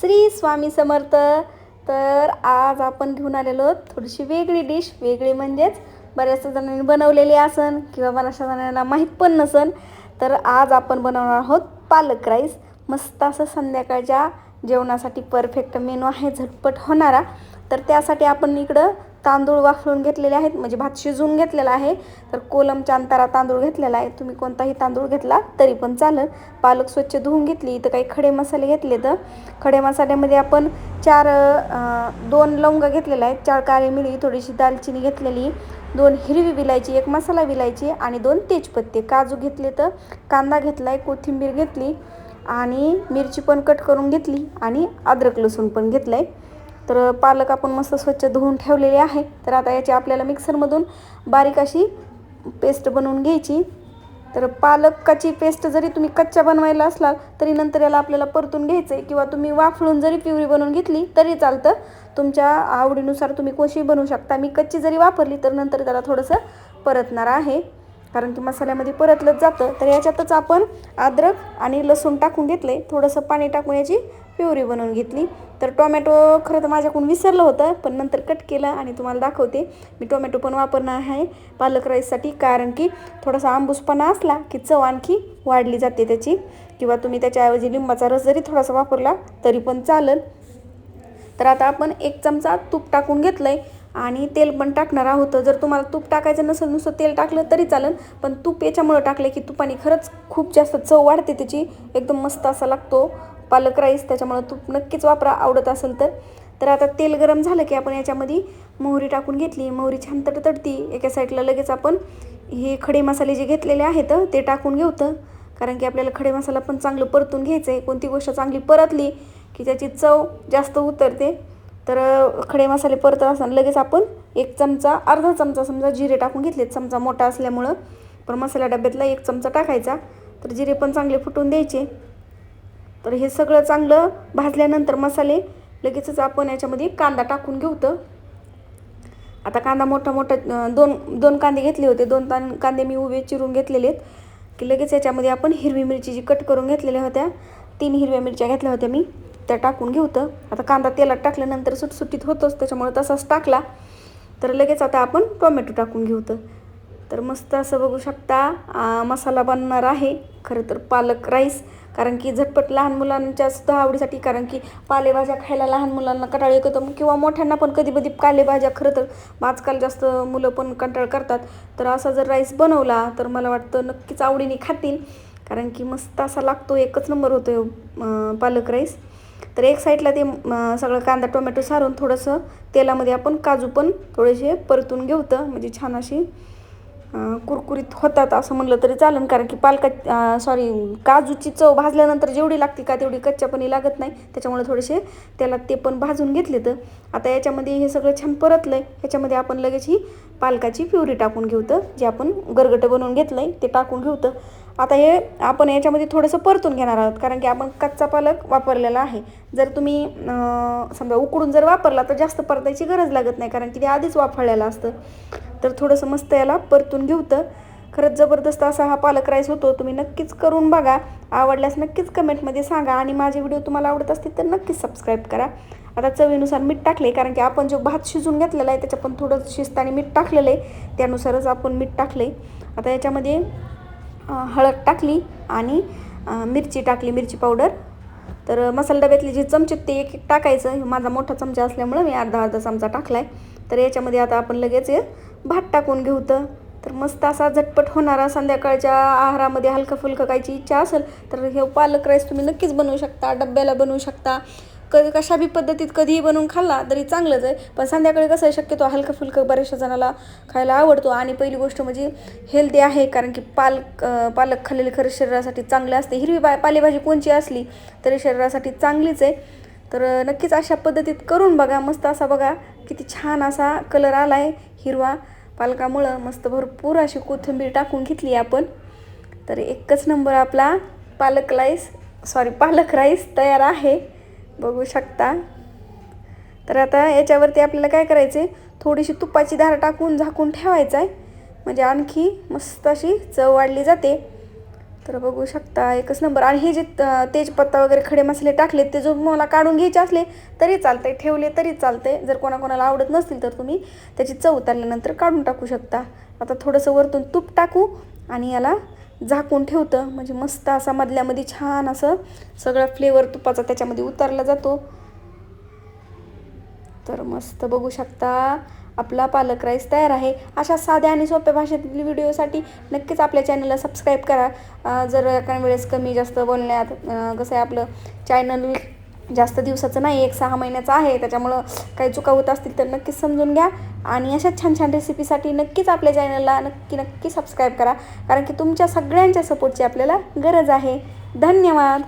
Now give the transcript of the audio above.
श्री स्वामी समर्थ. तर आज आपण घेऊन आलेलो थोडीशी वेगळी डिश. वेगळी म्हणजेच बऱ्याचशा जणांनी बनवलेली असन किंवा बऱ्याचशा जणांना माहीत पण नसन. तर आज आपण बनवणार आहोत पालक राईस. मस्त असं संध्याकाळच्या जेवणासाठी परफेक्ट मेनू आहे झटपट होणारा. तर त्यासाठी आपण इकडं तांदूळ वाफळून घेतलेले आहेत म्हणजे भात शिजवून घेतलेला आहे. तर कोलमच्या अंतारा तांदूळ घेतलेला आहे. तुम्ही कोणताही तांदूळ घेतला तरी पण चालेल. पालक स्वच्छ धुवून घेतली इथं काही खडे मसाले घेतले तर. खडे मसाल्यामध्ये आपण चार दोन लवंग घेतलेला आहे चार काळी मिरी थोडीशी दालचिनी घेतलेली. दोन हिरवी विलायची एक मसाला विलायची आणि दोन तेजपत्ते. काजू घेतले तर कांदा घेतला आहे कोथिंबीर घेतली आणि मिरची पण कट करून घेतली आणि अद्रक लसूण पण घेतलं आहे तर पालक आपण मस्त स्वच्छ धुवून ठेवलेले आहे. तर आता याची आपल्याला मिक्सरमधून बारीक अशी पेस्ट बनवून घ्यायची. तर पालकाची पेस्ट जरी तुम्ही कच्च्या बनवायला असलाल तरी नंतर याला आपल्याला परतून घ्यायचं आहे किंवा तुम्ही वाफळून जरी पिवरी बनवून घेतली तरी चालतं. तुमच्या आवडीनुसार तुम्ही कोशी बनवू शकता. मी कच्ची जरी वापरली तर नंतर त्याला थोडंसं परतणार आहे. कारण की मसाल्यामध्ये परतलंच जातं तर याच्यातच आपण अद्रक आणि लसूण टाकून घेतले. थोडंसं पाणी टाकून याची प्युरी बनवून घेतली. तर टोमॅटो खरं तर माझ्याकडून विसरलं होतं पण नंतर कट केलं आणि तुम्हाला दाखवते. मी टोमॅटो पण वापरणार आहे पालक राईससाठी कारण की थोडासा आंबूसपणा असला की चव आणखी वाढली जाते त्याची. किंवा तुम्ही त्याच्याऐवजी लिंबाचा रस जरी थोडासा वापरला तरी पण चालेल. तर आता आपण एक चमचा तूप टाकून घेतलं आहे आणि तेल पण टाकणार आहोत. जर तुम्हाला तूप टाकायचं नसेल नुसतं तेल टाकलं तरी चालेल पण तूप याच्यामुळं टाकलं की तुपाने खरंच खूप जास्त चव वाढते त्याची. एकदम मस्त असा लागतो पालक राईस त्याच्यामुळं तूप नक्कीच वापरा आवडत असेल तर. तर आता तेल गरम झालं की आपण याच्यामध्ये मोहरी टाकून घेतली. मोहरी छान तडतडती एका साईडला लगेच आपण हे खडे मसाले जे घेतलेले आहेत ते टाकून घेऊतं. कारण की आपल्याला खडे मसाला पण चांगलं परतून घ्यायचं आहे कोणती गोष्ट चांगली परतली की त्याची चव जास्त उतरते. तर खडे मसाले परतत असताना लगेच आपण एक चमचा अर्धा चमचा समजा जिरे टाकून घेतले चमचा मोठा असल्यामुळं पण मसाला डब्यातला एक चमचा टाकायचा. तर जिरे पण चांगले फुटून द्यायचे. तर हे सगळं चांगलं भाजल्यानंतर मसाले लगेचच आपण याच्यामध्ये कांदा टाकून घेऊतं. आता कांदा मोठा मोठा दोन दोन कांदे घेतले होते. दोन तान कांदे मी उभे चिरून घेतलेले आहेत की लगेच याच्यामध्ये आपण हिरवी मिरची जी कट करून घेतलेल्या होत्या तीन हिरव्या मिरच्या घेतल्या होत्या मी. त्या टाकून घेऊतं आता कांदा तेलात टाकल्यानंतर सुटसुटीत होतोच त्याच्यामुळे तसाच टाकला. तर लगेच आता आपण टोमॅटो टाकून घेऊतं तर. मस्त असं बघू शकता मसाला बनणार आहे. खरं तर पालक राईस. कारण की झटपट लहान मुलांच्या सुद्धा आवडीसाठी कारण की पालेभाज्या खायला लहान मुलांना कंटाळ येतो किंवा मोठ्यांना पण कधी कधी पालेभाज्या खरं तर आजकाल जास्त मुलं पण कंटाळ करतात. तर असा जर राईस बनवला तर मला वाटतं नक्कीच आवडीने खातील. कारण की मस्त असा लागतो एकच नंबर होतो पालक राईस. तर एक साईडला ते सगळं कांदा टोमॅटो सारून थोडंसं तेलामध्ये आपण काजू पण थोडेसे परतून घेऊतं. म्हणजे छान अशी कुरकुरीत होतात असं म्हणलं तरी चालेल कारण की पालका सॉरी काजूची चव भाजल्यानंतर जेवढी लागते का तेवढी कच्च्यापणी लागत नाही. त्याच्यामुळे थोडेसे त्याला ते पण भाजून घेतले तर आता याच्यामध्ये हे सगळं छान परतलं आहे ह्याच्यामध्ये आपण लगेच ही पालकाची प्युरी टाकून घेऊतं जे आपण गरगटं बनवून घेतलं आहे ते टाकून घेऊतं. आता हे आपण याच्यामध्ये थोडंसं परतून घेणार आहोत कारण की आपण कच्चा पालक वापरलेला आहे. जर तुम्ही समजा उकडून जर वापरला तर जास्त परतायची गरज लागत नाही कारण की ते आधीच वाफळलेलं असतं. तर थोडंसं मस्त याला परतून घेऊतं. खरंच जबरदस्त असा हा पालक राईस होतो तुम्ही नक्कीच करून बघा. आवडल्यास नक्कीच कमेंटमध्ये सांगा. आणि माझे व्हिडिओ तुम्हाला आवडत असतील तर नक्कीच सबस्क्राईब करा. आता चवीनुसार मीठ टाकले कारण की आपण जो भात शिजून घेतलेला आहे त्याच्या पण थोडं शिजताना मीठ टाकलेलं आहे त्यानुसारच आपण मीठ टाकले आता याच्यामध्ये हळद टाकली आणि मिरची टाकली मिरची पावडर. तर मसाला डब्यातले जे चमचे ते एक एक टाकायचं. माझा मोठा चमचा असल्यामुळं मी अर्धा अर्धा चमचा टाकला आहे तर याच्यामध्ये आता आपण लगेच भात टाकून घेऊ तर. मस्त असा झटपट होणारा संध्याकाळच्या आहारामध्ये हलकं फुलकं खायची इच्छा असेल तर हे पालक राईस तुम्ही नक्कीच बनवू शकता डब्याला बनवू शकता. कधी कशा बी पद्धतीत कधीही बनवून खाल्ला तरी चांगलंच आहे. पण संध्याकाळी कसं आहे शक्यतो हलकं फुलकं बऱ्याचशा जणाला खायला आवडतो. आणि पहिली गोष्ट म्हणजे हेल्दी आहे कारण की पालक पालक खाल्लेली खरं शरीरासाठी चांगले असते. हिरवी बा पालेभाजी कोणची असली तरी शरीरासाठी चांगलीच आहे. तर नक्कीच अशा पद्धतीत करून बघा. मस्त असा बघा किती छान असा कलर आला आहे हिरवा पालकामुळं. मस्त भरपूर अशी कोथिंबीर टाकून घेतली आपण. तर एकच नंबर आपला पालक राईस सॉरी पालक राईस तयार आहे. बघू शकता. तर आता याच्यावरती आपल्याला काय करायचं आहे थोडीशी तुपाची धार टाकून झाकून ठेवायचं आहे म्हणजे आणखी मस्त अशी चव वाढली जाते. तर बघू शकता एकच नंबर. आणि हे जे तेजपत्ता वगैरे खडे मसाले टाकले ते जो मला काढून घ्यायचे असले तरी चालतंय. ठेवले तरी चालतंय. जर कोणाकोणाला आवडत नसतील तर तुम्ही त्याची चव उतरल्यानंतर काढून टाकू शकता. आता थोडंसं वरतून तूप टाकू आणि याला झाकून ठेवतं. म्हणजे मस्त असा मधल्यामध्ये छान असं सगळा फ्लेवर तुपाचा त्याच्यामध्ये उतरला जातो. तर मस्त बघू शकता आपला पालक राईस तयार आहे. अशा साध्या आणि सोप्या भाषेतील व्हिडिओसाठी नक्कीच आपल्या चॅनलला सबस्क्राईब करा. जर एका वेळेस कमी जास्त बोलण्यात कसं आहे आपलं चॅनल जास्त दिवसाचं नाही एक सहा महिन्याचं आहे. त्याच्यामुळं काही चुका होत असतील तर नक्कीच समजून घ्या. आणि अशा छान छान रेसिपीसाठी नक्कीच आपल्या चॅनलला नक्की नक्की सबस्क्राईब करा. कारण की तुमच्या सगळ्यांच्या सपोर्टची आपल्याला गरज आहे. धन्यवाद!